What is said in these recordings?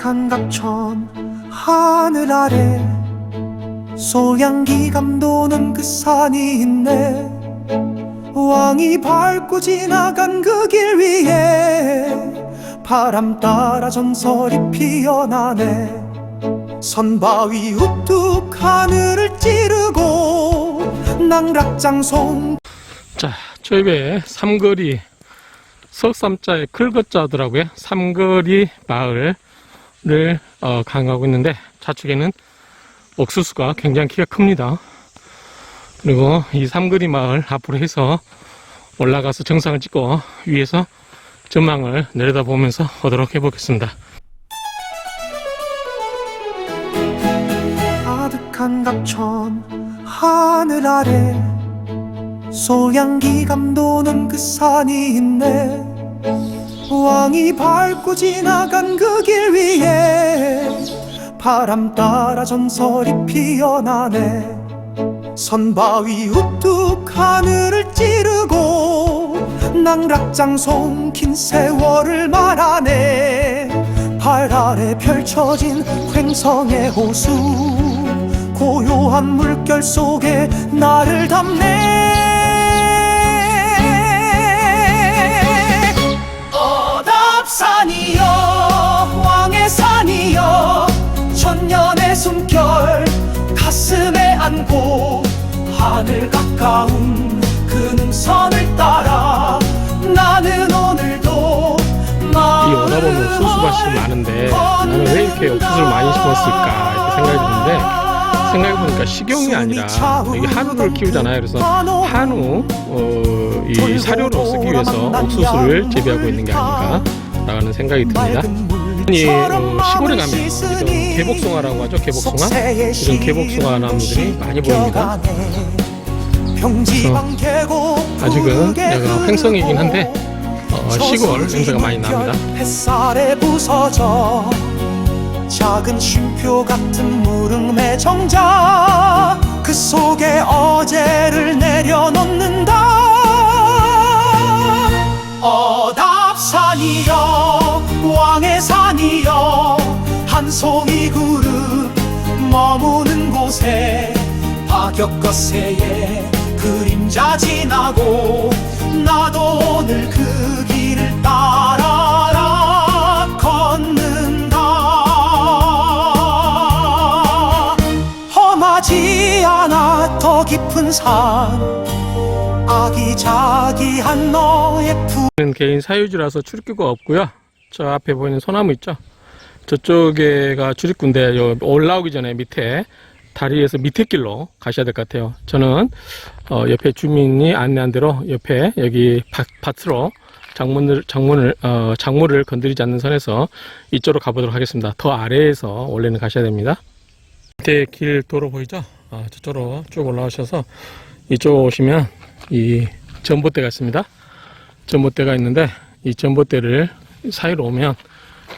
갑천 하늘 아래 소양기 감도는 그 산이 있네. 왕이 밟고 지나간 그 길 위에 바람 따라 전설이 피어나네. 선바위 우뚝 하늘을 찌르고 낭락장송 자, 저희배 삼거리 석삼자의 클거자더라고요. 삼거리 마을 을 어, 강하고 있는데 좌측에는 옥수수가 굉장히 키가 큽니다. 그리고 이 삼거리 마을 앞으로 해서 올라가서 정상을 찍고 위에서 전망을 내려다보면서 오도록 해보겠습니다. 아득한 갑천 하늘 아래 소양기 감도는 그 산이 있네 왕이 밟고 지나간 그 길 위에 바람 따라 전설이 피어나네. 선바위 우뚝 하늘을 찌르고 낭락장송 긴 세월을 말하네. 발 아래 펼쳐진 횡성의 호수 고요한 물결 속에 나를 담네 산이여 왕의 산이여 천년의 숨결 가슴에 안고 하늘 가까운 그 능선을 따라 나는 오늘도 이 오다 보면 옥수수밭이 많은데 나는 왜 이렇게 옥수수를 많이 심었을까 이렇게 생각이 드는데 생각해보니까 식용이 아니라 여기 한우를 키우잖아요. 그래서 한우 어, 이 사료로 쓰기 위해서 옥수수를 재배하고 있는 게 아닌가 라는 생각이 듭니다. 이 어, 시골에 가면 이런 개복숭아라고 하죠. 개복숭아 이런 개복숭아 나무들이 많이 보입니다. 아직은 내가 횡성이긴 한데 어, 시골 냄새가 많이 납니다. 햇살에 부서져 작은 쉼표 같은 무릉의 정자 그 속에 어제를 내려놓는다 어답 산이여 왕의 산이여 한 송이 구름 머무는 곳에 파격거세에 그림자 지나고 나도 오늘 그 길을 따라라 험하지 않아 더 깊은 산 아기자기한 너의 푸는 개인 사유지라서 출입구가 없고요. 저 앞에 보이는 소나무 있죠. 저쪽에가 출입구인데 요 올라오기 전에 밑에 다리에서 밑에 길로 가셔야 될 것 같아요. 저는 어, 옆에 주민이 안내한 대로 옆에 여기 밭, 밭으로 장문을 장문을 어, 작물을 건드리지 않는 선에서 이쪽으로 가보도록 하겠습니다. 더 아래에서 원래는 가셔야 됩니다. 밑에 길 도로 보이죠? 아, 저쪽으로 쭉 올라오셔서 이쪽 오시면 이 전봇대가 있습니다. 전봇대가 있는데 이 전봇대를 사이로 오면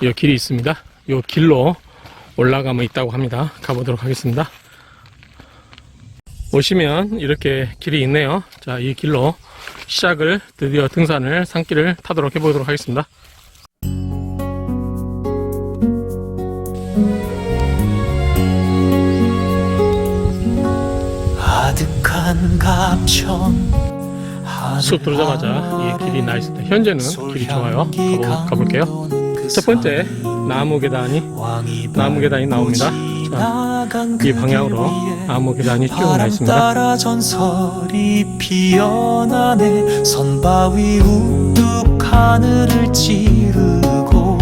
이 길이 있습니다. 이 길로 올라가면 있다고 합니다. 가보도록 하겠습니다. 오시면 이렇게 길이 있네요. 자, 이 길로 시작을 드디어 등산을 산길을 타도록 해보도록 하겠습니다. 숲 들어오자마자 이 길이 나 있을 때 현재는 길이 좋아요. 가보, 가볼게요. 첫 번째 나무 계단이 나무 계단이 나옵니다. 자, 이 방향으로 나무 계단이 쭉 나 있습니다. 전설이 피어나네 선바위 우뚝 하늘을 찌르고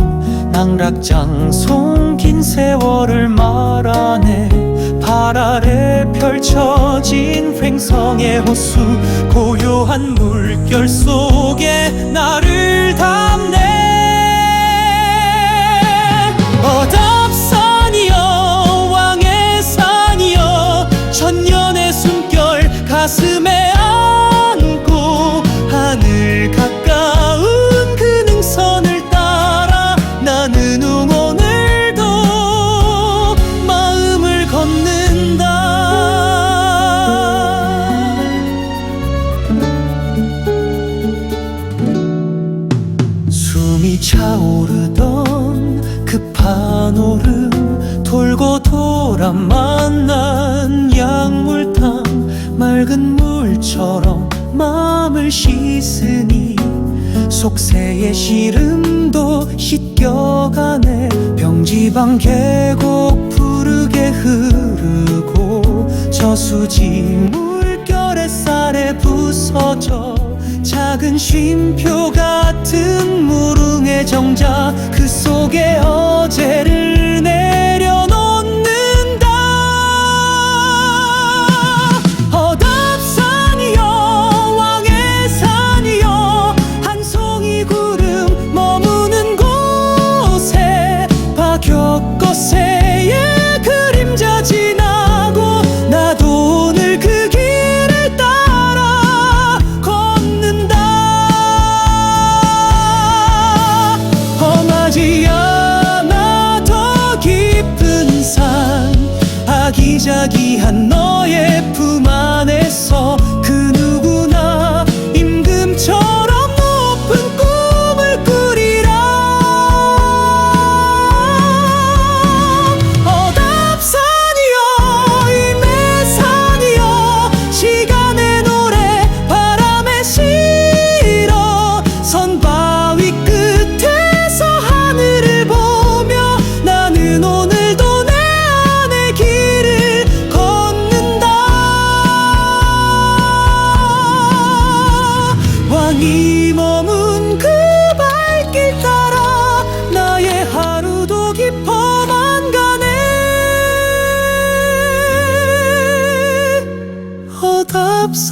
낭락장 송 긴 세월을 말하네 발 아래 펼쳐진 횡성의 호수 고요한 물결 속에 나를 담네 마음을 씻으니 속세의 시름도 씻겨가네. 병지방 계곡 푸르게 흐르고 저수지 물결에 쌀에 부서져 작은 쉼표 같은 무릉의 정자 그 속에 어제를 내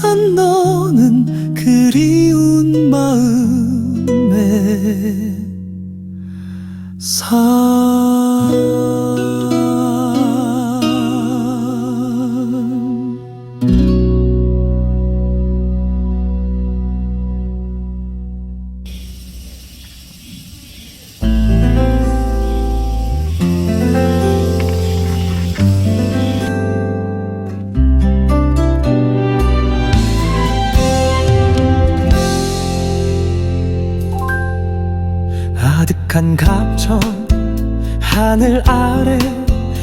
허답산 너는 그리운 마음에 아득한 감천 하늘 아래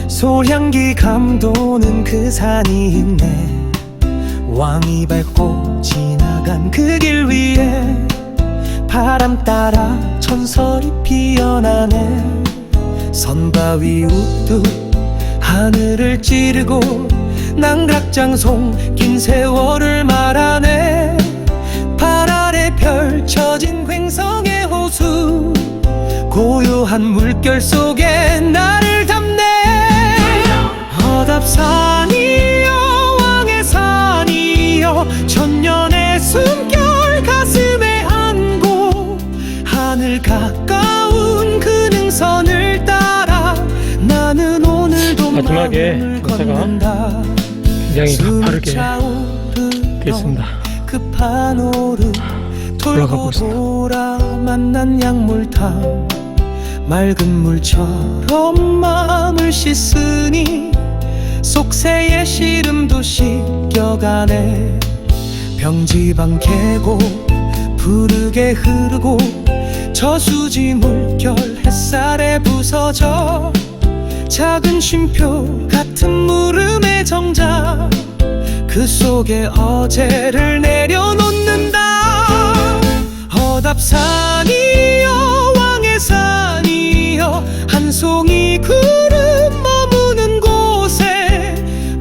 소향기 감도는 그 산이 있네. 왕이 밟고 지나간 그 길 위에 바람 따라 천설이 피어나네. 선바위 우뚝 하늘을 찌르고 난각장송 긴 세월을 말하네. 발 아래 펼쳐진 호수 고요한 물결 속에 나를 담네 허답산이여 왕의 산이여 천년의 숨결 가슴에 안고 하늘 가까운 그 능선을 따라 나는 오늘도 마지막에 걷는다 굉장히 가파르게 됐습니다. 급한 오름 돌고. 돌아 만난 약물탕 맑은 물처럼 마음을 씻으니 속세의 시름도 씻겨가네. 병지방 계곡 푸르게 흐르고 저수지 물결 햇살에 부서져 작은 쉼표 같은 물음의 정자 그 속에 어제를 내려놓는다. 허답산이 여 왕의 산 이여 한 송이 구름 머무는 곳에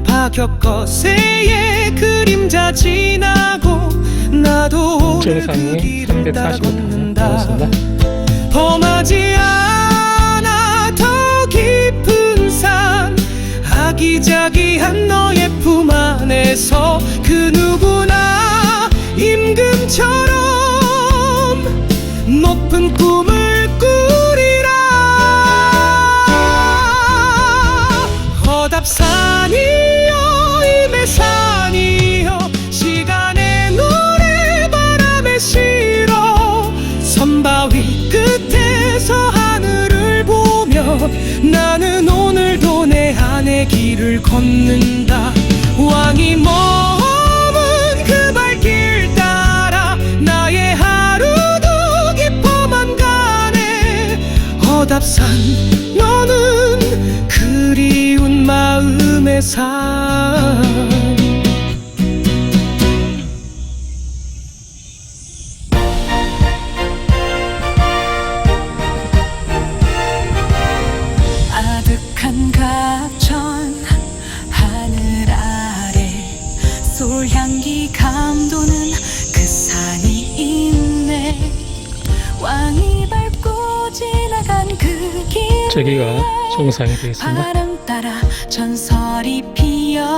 박혁거새의 그림자 지나고 나도 오늘 그 길을 따라 345m 걷는다. 험하지 않아 더 깊은 산 아기자기한 너의 품 안에서 그 누구나 임금처럼 높은 꿈을 나는 오늘도 내 안의 길을 걷는다. 왕이 머문 그 발길 따라 나의 하루도 깊어만 가네. 허답산 너는 그리운 마음에 사 솔 향기 감도는 그 산이 있네 왕이 밟고 지나간 그 길. 저기가 정상이 되겠습니다. 바람 따라 전설이 피어나네.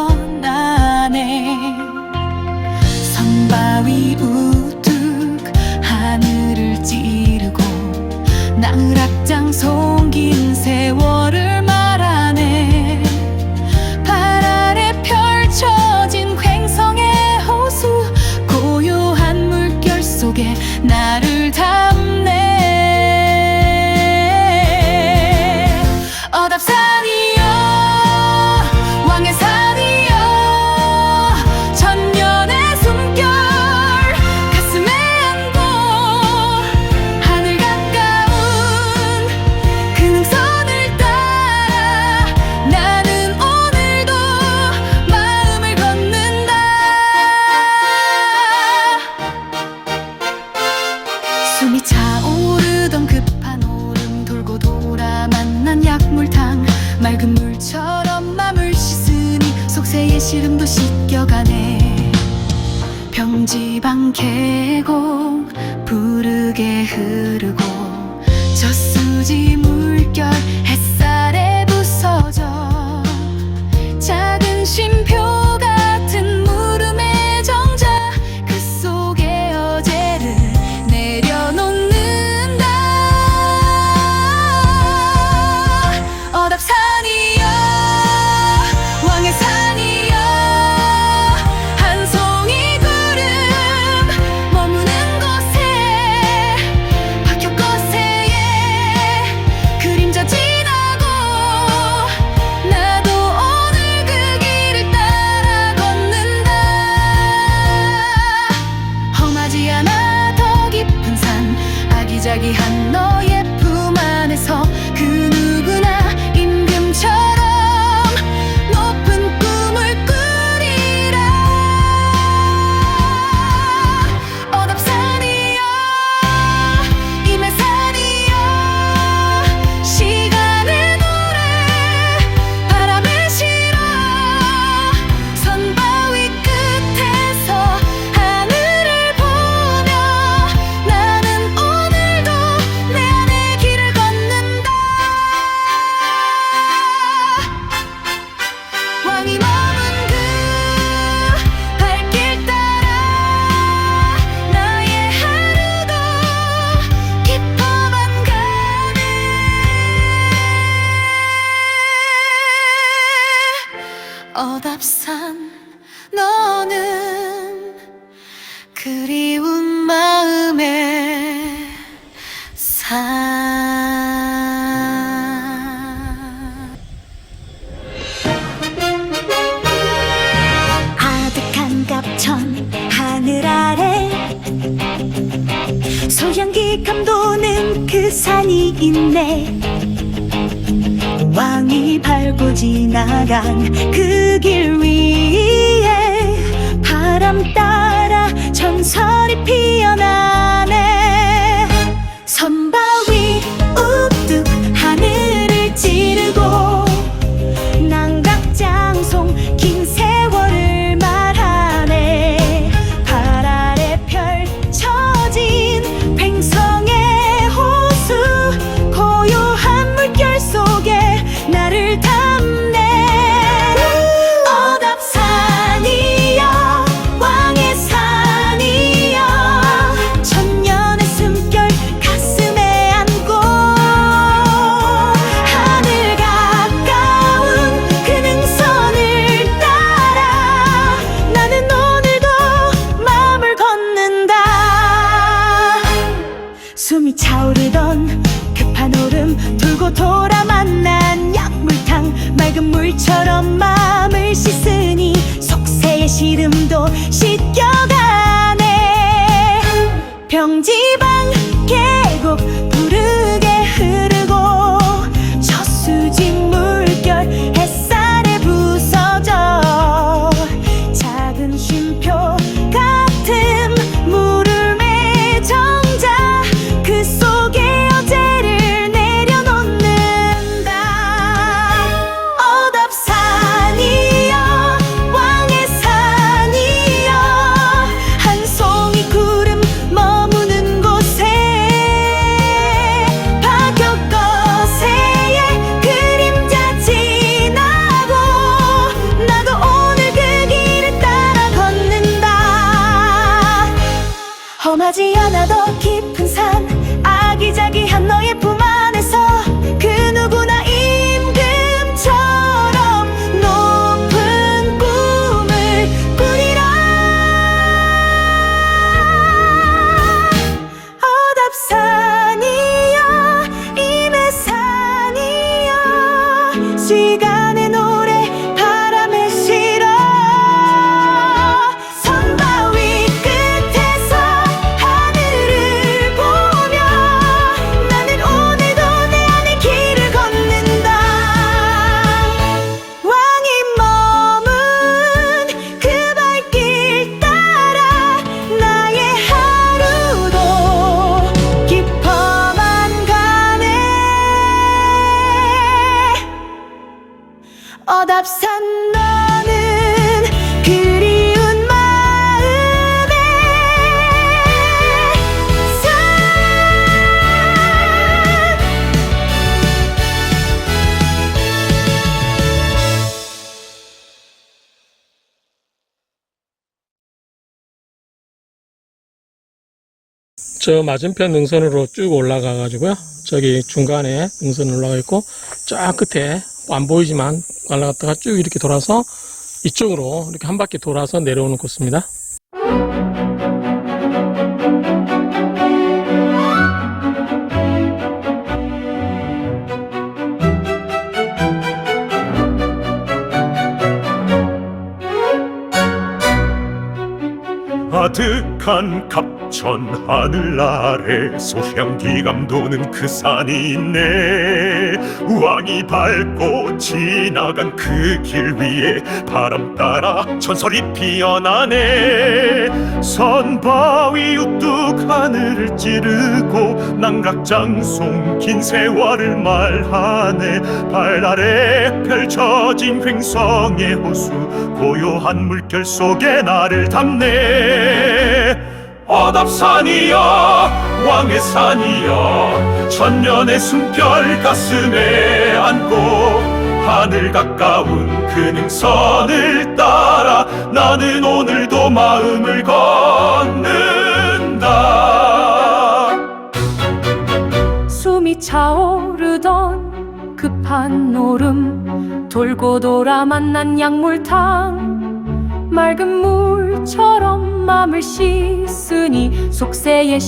선바위 우뚝 하늘을 찌르고 나락장 송긴 세월. 속에 나를 담네. 어답사니 한 약물탕 맑은 물처럼 맘을 씻으니 속세의 시름도 씻겨가네. 병지방 계곡 부르게 흐르고 젖수지 답산 너는 향한 그 길 위에 바람 따라 전설이 피어나 저 맞은편 능선으로 쭉 올라가 가지고요. 저기 중간에 능선 올라가 있고 쫙 끝에 안 보이지만 올라갔다가 쭉 이렇게 돌아서 이쪽으로 이렇게 한 바퀴 돌아서 내려오는 코스입니다. 아득한 갑 천 하늘 아래 소향기 감도는 그 산이 있네. 왕이 밟고 지나간 그 길 위에 바람 따라 전설이 피어나네. 선바위 우뚝 하늘을 찌르고 난각장송 긴 세월을 말하네. 발 아래 펼쳐진 횡성의 호수 고요한 물결 속에 나를 담네 어답산이여 왕의 산이여 천년의 숨결 가슴에 안고 하늘 가까운 그 능선을 따라 나는 오늘도 마음을 걷는다. 숨이 차오르던 급한 노름 돌고 돌아 만난 약물탕 맑은 물처럼 맘을 씻으니 속세의